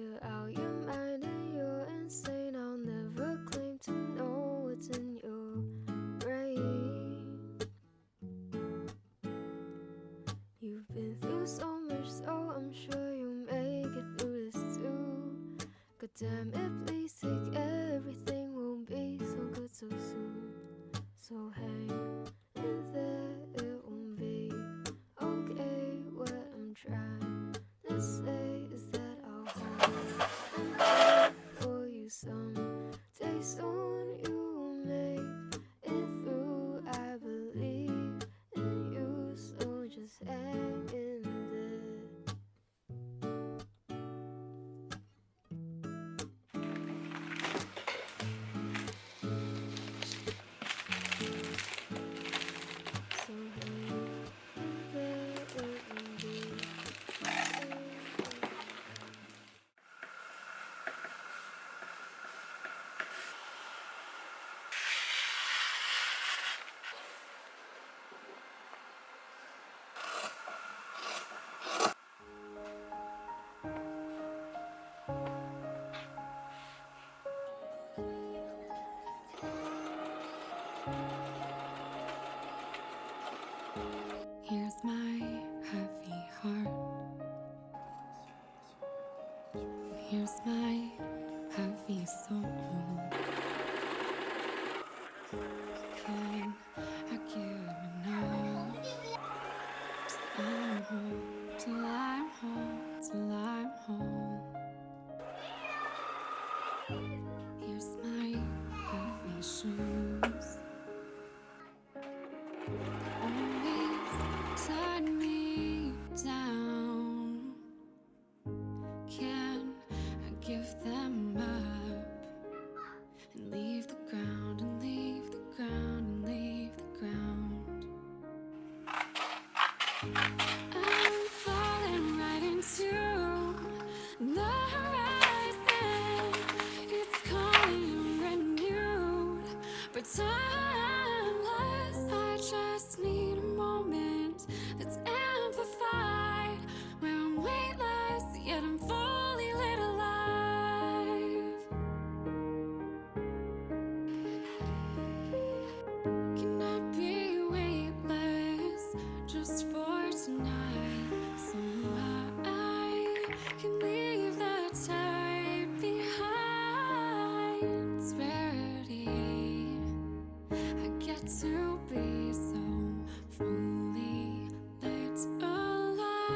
You're out your mind and you're insane. I'll never claim to know what's in your brain. You've been through so much, so I'm sure you'll make it through this too. God damn it. pretend to be so fully lit alive.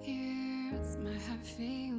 Here's my happy.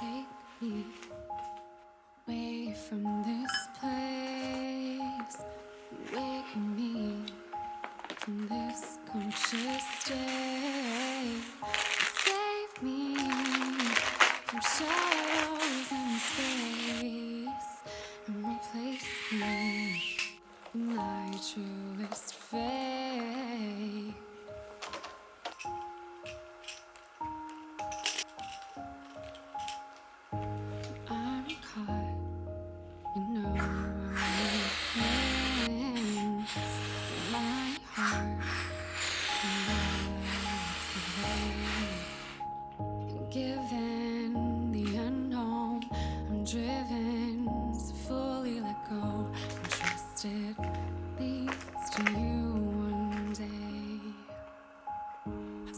take me away from this place. Wake me from this conscious state. Save me from shadows and space replace me in my truth.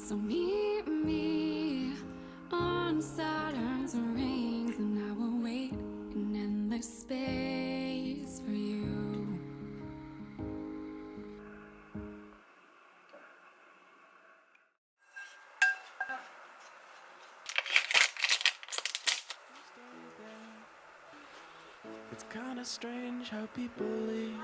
So meet me on Saturn's rings, and I will wait in endless space for you. It's kinda strange how people leave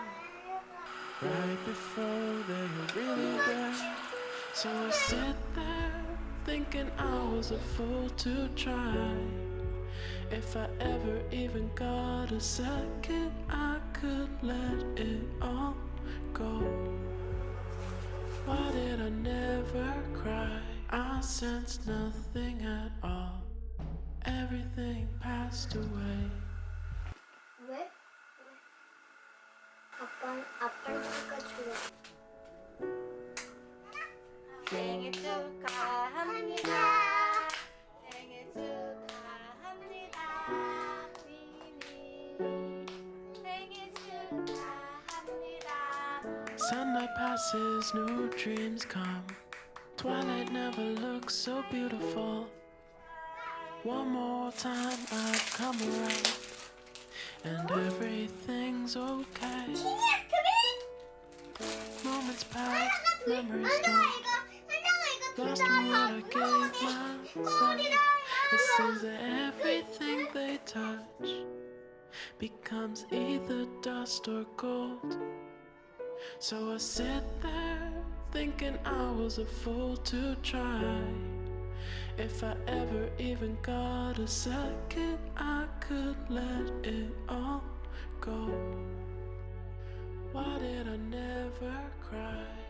right before they're really there. So I sit there thinking I was a fool to try. If I ever even got a second, I could let it all go. Why did I never cry? I sensed nothing at all. Everything passed away. 왜? 아빠 아빠니까 좋 축하합니다. 생일 축하합니다. 미니 생일 축하합니다. Sunlight passes, new dreams come. Twilight never looks so beautiful. One more time I've come around, and everything's okay. Moments pass, memories don't. Lost in what I gave myself. It seems that everything they touch becomes either dust or gold. So I sit there thinking I was a fool to try. If I ever even got a second, I could let it all go. Why did I never cry?